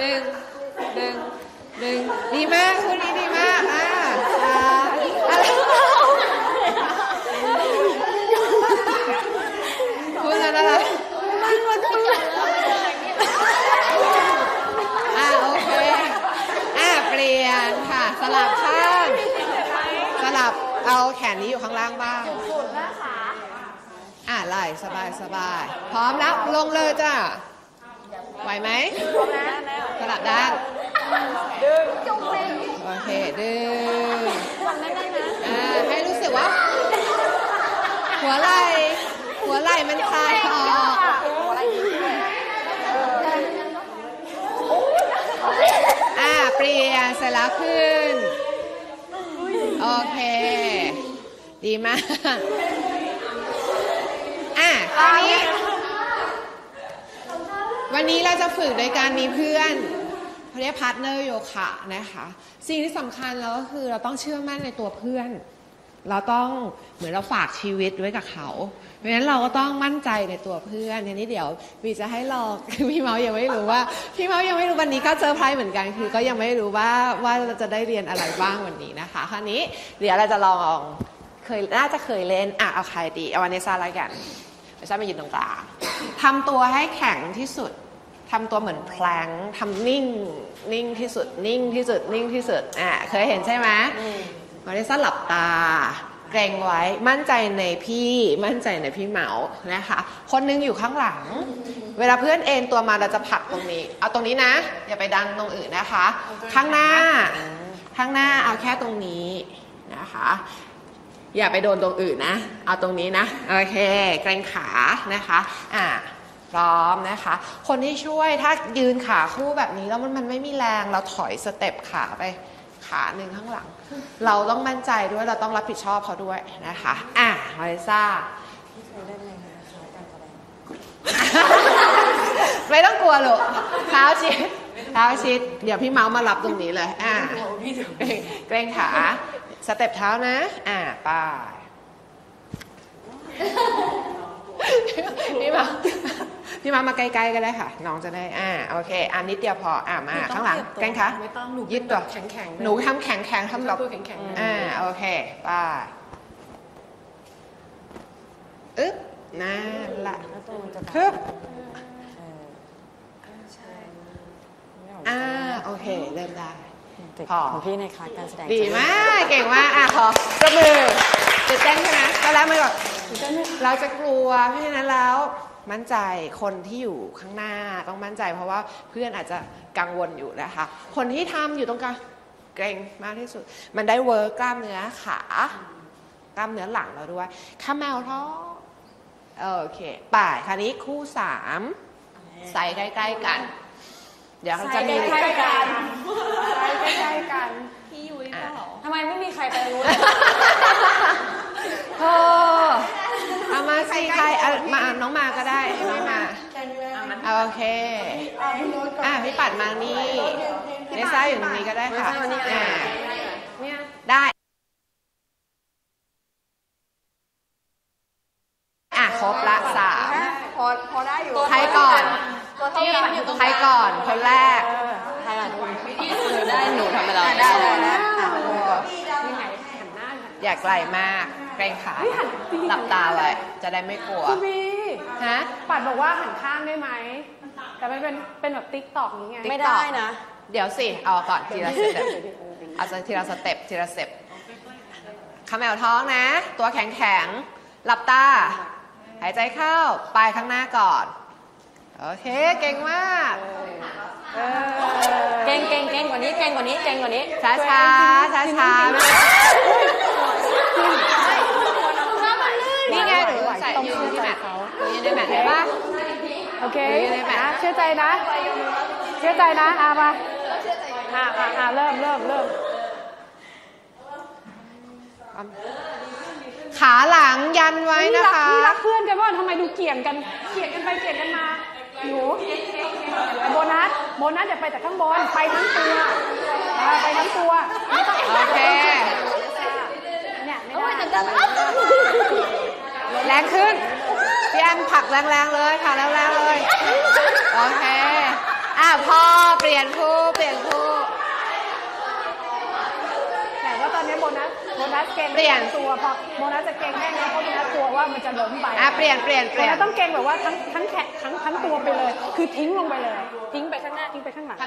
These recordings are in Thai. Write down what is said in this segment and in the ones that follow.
ดึงดึงดึงดีมากคู่นี้ดีมาก อ่าอ่อะไรคุณอะไรอ่าโอเค อ่าเปลี่ยนค่ะ สลับข้าง สลับเอาแขนนี้อยู่ข้างล่างบ้างอ่าไล่สบายสบาย พร้อมแล้วลงเลยจ้ะไหวไหม ลับด้านโอเคดึงอ่าให้รู้สึกว่า หัวไหล่หัวไหล่มันคลายออกอ่าเปลี่ยนเสร็จแล้วขึ้น โอเค ดีมากอะคราวนี้วันนี้เราจะฝึกโดยการมีเพื่อน เขาเรียกพาร์ทเนอร์โยคะนะคะสิ่งที่สำคัญแล้วก็คือเราต้องเชื่อมั่นในตัวเพื่อน เราต้องเหมือนเราฝากชีวิตไว้กับเขาเพราะฉะนั้นเราก็ต้องมั่นใจในตัวเพื่อนทีนี้เดี๋ยววีจะให้ลองพี่เมาส์ยังไม่รู้ว่าพี่เมาส์ยังไม่รู้วันนี้ก็เจอไพรส์เหมือนกันคือ ก็ยังไม่รู้ว่าว่าเราจะได้เรียนอะไรบ้างวันนี้นะคะ คราวนี้เดี๋ยวเราจะลองเคยน่าจะเคยเล่นอะเอาใครดีเอาวันนี้ซาแล้วกันเวซ่ามายืนตรงกลางทำตัวให้แข็งที่สุด ทำตัวเหมือนแพลงทำนิ่งนิ่งที่สุดนิ่งที่สุดนิ่งที่สุดอะเคยเห็นใช่ไหมมาริซ่าหลับตา เกรงไว้มั่นใจในพี่มั่นใจในพี่เหมานะคะ คนนึงอยู่ข้างหลัง เวลาเพื่อนเอ็นตัวมาเราจะผลักตรงนี้ เอาตรงนี้นะ อย่าไปดันตรงอื่นนะคะ ข้างหน้า ข้างหน้าเอาแค่ตรงนี้นะคะอย่าไปโดนตรงอื่นนะ เอาตรงนี้นะ โอเค เกรงขานะคะ อ่า พร้อมนะคะ คนที่ช่วยถ้ายืนขาคู่แบบนี้แล้วมันมันไม่มีแรงเราถอยสเต็ปขาไปขาหนึ่งข้างหลัง เราต้องมั่นใจด้วยเราต้องรับผิดชอบเขาด้วยนะคะอะมาริซ่าไม่ต้องกลัวหรอกเท้าชิดเท้าชิด เดี๋ยวพี่เมาส์มารับตรงนี้เลย อ่าเกรงขา สเต็ปเท้านะ อ่าไป้ายพี่เมาส์ พี่เมาส์มาใกล้ๆก็ได้ค่ะ น้องจะได้อ่าโอเคอันนิดเดียวพออ่ามาข้างหลังเกรงขาไม่ต้องหนูยืดตัวแข็งแข็งๆเลยหนูทำแข็งแข็งๆทำแบบตัวแข็งๆอ่าโอเคไป้ายอึ๊บนั่นละแล้วตัวมันจะฮึบเออใช่ไม่กอ่าโอเคเริ่มได้เด็กพอของพี่ในคลาสการแสดงดีมากเก่งมากอะขอประมือตื่นเต้นใช่ไหมก็แล้วไม่หรอกเราจะกลัวเพราะฉะนั้นแล้ว มั่นใจคนที่อยู่ข้างหน้าต้องมั่นใจ เพราะว่าเพื่อนอาจจะกังวลอยู่นะคะ คนที่ทำอยู่ตรงกลางเกรงมากที่สุด มันได้เวิร์กกล้ามเนื้อขากล้ามเนื้อหลังเราด้วยข้าแมวท้องโอเคป่ายคราวนี้คู่สามใส่ใกล้ๆกัน เดี๋ยวจะมีใกล้ๆกันใกล้ๆกันพี่ยุ้ยเปล่าทำไมไม่มีใครไปรู้เลย โอ้เอามาสิใครเอามาน้องมาก็ได้น้องมาเอา โอเคอะพี่ปัดมานี่เนซ่าอยู่ตรงนี้ก็ได้ค่ะอ่าได้อะครบละสามพอพอได้อยู่ใครก่อนตัวเท่ากันอยู่ตรงใครก่อนคนแรกใครอะทุกคนหนูได้หนูทำไปแล้วได้เลยนะอะอย่าไกลมากเกรงขาหลับตาไว้จะได้ไม่กลัวคุณวี ฮะ ปัดบอกว่าหันข้างได้ไหม แต่มันเป็นเป็นแบบติ๊กตอกนี้ไง ไม่ได้นะ เดี๋ยวสิ เอาก่อนทีละสเต็ปเอาทีละสเต็ปทีละสเต็ปขมแมวท้องนะ ตัวแข็งแข็งๆหลับตา หายใจเข้าปลายข้างหน้าก่อน โอเค เก่งมากเก่งเก่งเก่งกว่านี้ เก่งกว่านี้ เก่งกว่านี้ ช้าช้าช้าช้าๆนี่ไงหนูใส่ยืนที่แมท หนูยืนในแมทได้ปะโอเคหนูอยู่ในแมทนะเชื่อใจนะ เชื่อใจนะอามาอ่าอ่าอ่าเริ่มเริ่มเริ่มขาหลังยันไว้นี่นะรักคะนี่รักเพื่อนกันว่าทำไมดูเกลี่ยงกัน เกลี่ยงกันไปเกลี่ยงกันมาหนูโบนัสโบนัสอย่าไปแต่ข้างบนไปทั้งตัวอ่าไปทั้งตัวไม่ต้องโอเคเนี่ยไม่โอ้ยได้แต่ดังแรงขึ้น พี่แอนผลักแรงๆเลยค่ะแรงๆเลย โอเค อะพอเปลี่ยนผู้เปลี่ยนผู้แต่ว่าตอนนี้โบนัสโบนัสเก่งเปลี่ยนตัวพอโบนัสจะเก่งแค่นี้เพราะโบนัสกลัวว่ามันจะล้มไปอะเปลี่ยนเปลี่ยนเปโบลี่ยนันสต้องเก่งแบบว่าทั้งทั้งแขนทั้งทั้งตัวไปเลย คือทิ้งลงไปเลย ทิ้งไปข้างหน้าทิ้งไปข้างหลัง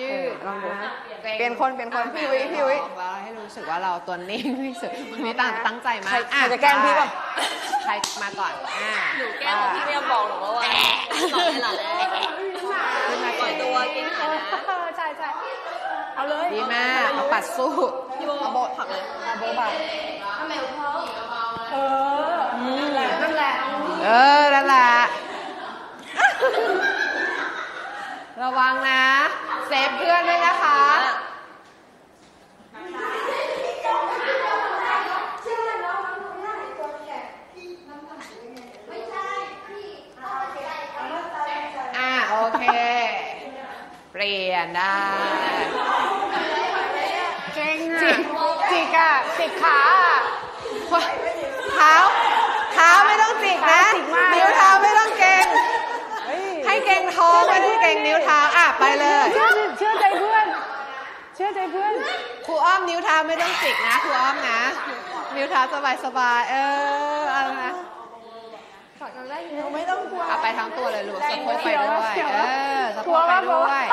ยืดลองดูนะเปลี่ยนคนเปลี่ยนคนพี่วิพี่วิเราให้รู้สึกว่าเราตัวนิ่งที่สุดวันนี้ตั้งตั้งใจมาใครกอ่ใครจะแกล้งพี่ป่ะใครมาก่อนอ่าหนูแก้วพี่ไม่ยอมบอกหนูว่าวันหลอนหลอนเลยขึ้นมาปล่ก่ออยนตัวเก่งเอค่ะอนะใช่ใช่เอาเลยดีมากเอาปัดสู้พี่โบโบผักเลยเอาโบบัตเออนั่นแหละนั่นแหละเออนั่นแหละระวังนะเซ ฟเพื่อนด้วยนะคะ อ่าโอเค เปลี่ยนได้เก่งอะจิกอะจิกขาอะเท้าเท้าไม่ต้องจิกนะจิกมากนิ้วเท้าไม่ต้องเก่ง เฮ้ย ให้เก่งท้องไม่ได้เก่งนิ้วเท้า อะ ไปเลย เชื่อเชื่อใจเพื่อน เชื่อใจเพื่อน ครูอ้อมนิ้วเท้าไม่ต้องจิกนะครูอ้อมนะ นิ้วเท้าสบายสบายๆเออเอานะไม่ต้องกลัวเอาไปทั้งตัวเลยลูกสะโพกไปด้วยเดี๋ยวเอนะอสะโพกลัวกไปมากกลัวด้วย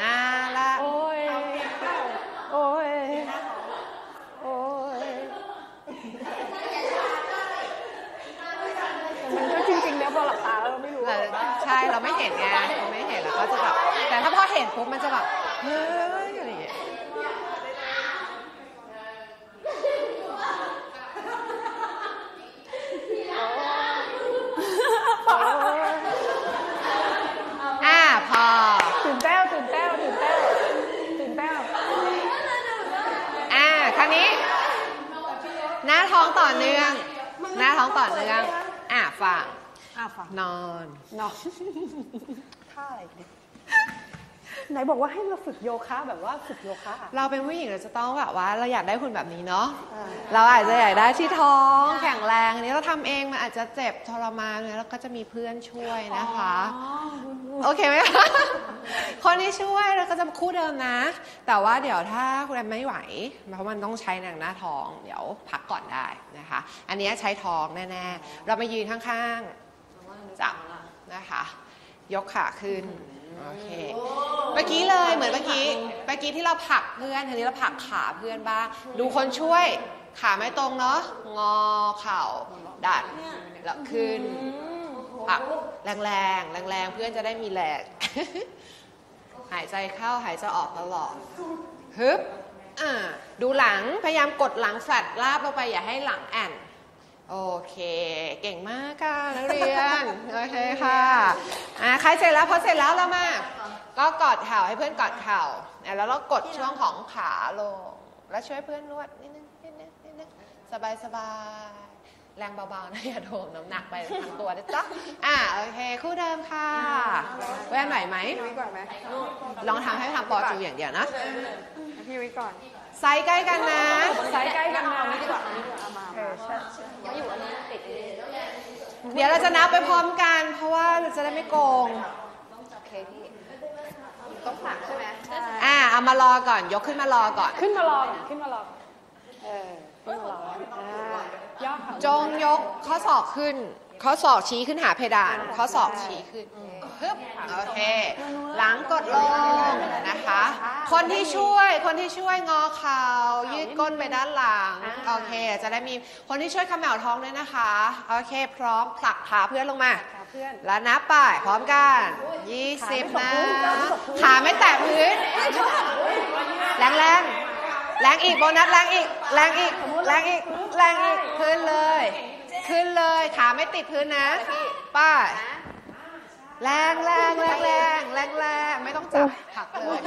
น่าละโอ้ยโอ้ยโอ้ยแต่มันก็จริงๆแล้วพอหลับตาแล้วเราไม่รู้แต่ใช่เราไม่เห็นไงเราไม่เห็นเราก็จะแบบแต่ถ้าพอเห็นปุ๊บมันจะแบบ เฮ้ยอะไรอย่างเงี้ยอะพอตื่นเต้วตื่นเต้วตื่นเต้วตื่นเต้วอ่าคราวนี้ หน้าท้องต่อเนื่อง หน้าท้องต่อเนื่อง อะฝั่งอะฟังนอนเนาะท่าอะไรเนี่ย ไหนบอกว่าให้เราฝึกโยคะแบบว่าฝึกโยคะอะเราเป็นผู้หญิงเราจะต้องแบบว่าเราอยากได้หุ่นแบบนี้เนาะอ่าเราอาจจะอยากได้ที่ท้องแข็งแรงอันนี้เราทำเองมันอาจจะเจ็บทรมานเลยแล้วก็จะมีเพื่อนช่วยนะคะโอเคไหมคะ คนที่ช่วยเราก็จะคู่เดิมนะ แต่ว่าเดี๋ยวถ้าคุณแอมไม่ไหว เพราะมันต้องใช้หนังหน้าท้อง เดี๋ยวพักก่อนได้นะคะ อันนี้ใช้ท้องแน่ๆ เรามายืนข้างๆ จับนะคะ ยกขาขึ้น โอเคเมื่อกี้เลยเหมือนเมื่อกี้เมื่อกี้ที่เราผลักเพื่อนทีนี้เราผลักขาเพื่อนบ้าง ดูคนช่วยขาไม่ตรงเนาะงอเข่าดัดแล้วขึ้นผักแรงแรงแรงแรงเพื่อนจะได้มีแรงหายใจเข้าหายใจออกตลอดฮึบอ่าดูหลังพยายามกดหลังแฟลตลาบลงไปอย่าให้หลังแอน โอเค เก่งมากค่ะนักเรียน โอเคค่ะอ่าใครเสร็จแล้วพอเสร็จแล้วเรามา ก็กอดเข่าให้เพื่อนกอดเข่าอะแล้วเรากดช่วงของขาลง แล้วช่วยเพื่อนนวดนิดนึงนิดนึงนิดนึงสบายสบายแรงเบาๆนะอย่าโดนน้ำหนักไปทั้งตัวนะจ๊ะอ่าโอเค คู่เดิมค่ะแว่นไหวไหมพี่วิก่อนไหมลองทำให้ทำปอจูอย่างเดียวนะพี่วิก่อนไซส์ใกล้กันนะสายใกล้กันมาเอาดีกว่า ใช่ใช่มาอยู่อันนี้ติดเดี๋ยวเราจะนับไปพร้อมกัน เพราะว่าเราจะได้ไม่โกง โอเคพี่ต้องผลักใช่ไหมอ่าเอามารอก่อน ยกขึ้นมารอก่อน ขึ้นมารอก่อนขึ้นมารอก่อนเออขึ้นมารออ่าย่อเข่าจงยกข้อศอกขึ้น ข้อศอกชี้ขึ้นหาเพดาน ข้อศอกชี้ขึ้น ฮึบ โอเค หลังกดลงนะคะ คนที่ช่วยคนที่ช่วยงอเข่ายืดก้นไปด้านหลังโอเค จะได้มีคนที่ช่วยเขมวท้องด้วยนะคะโอเค พร้อมผลักขาเพื่อนลงมาขาเพื่อนแล้วนับไปพร้อมกัน20นะขาไม่แตะพื้นแรงแรงแรงอีกโบนัสแรงอีกแรงอีกแรงอีกแรงอีกขึ้นเลย ขึ้นเลยขาไม่ติดพื้นนะไป้าย แรงแรงแรงแรงแรงแรงไม่ต้องจับผลักเลย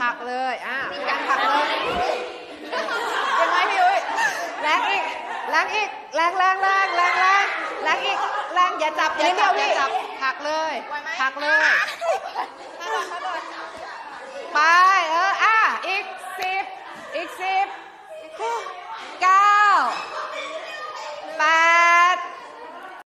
ผลักเลยอะการผลักเลยยังไงพี่อุ้ยแรงอีกแรงอีกแรงแรงแรงแรงแรงแรงอีกแรงอย่าจับอย่าจับอย่าจับผลักเลยผลักเลยไปเอออะอีกสิบอีกสิบเก้าแปด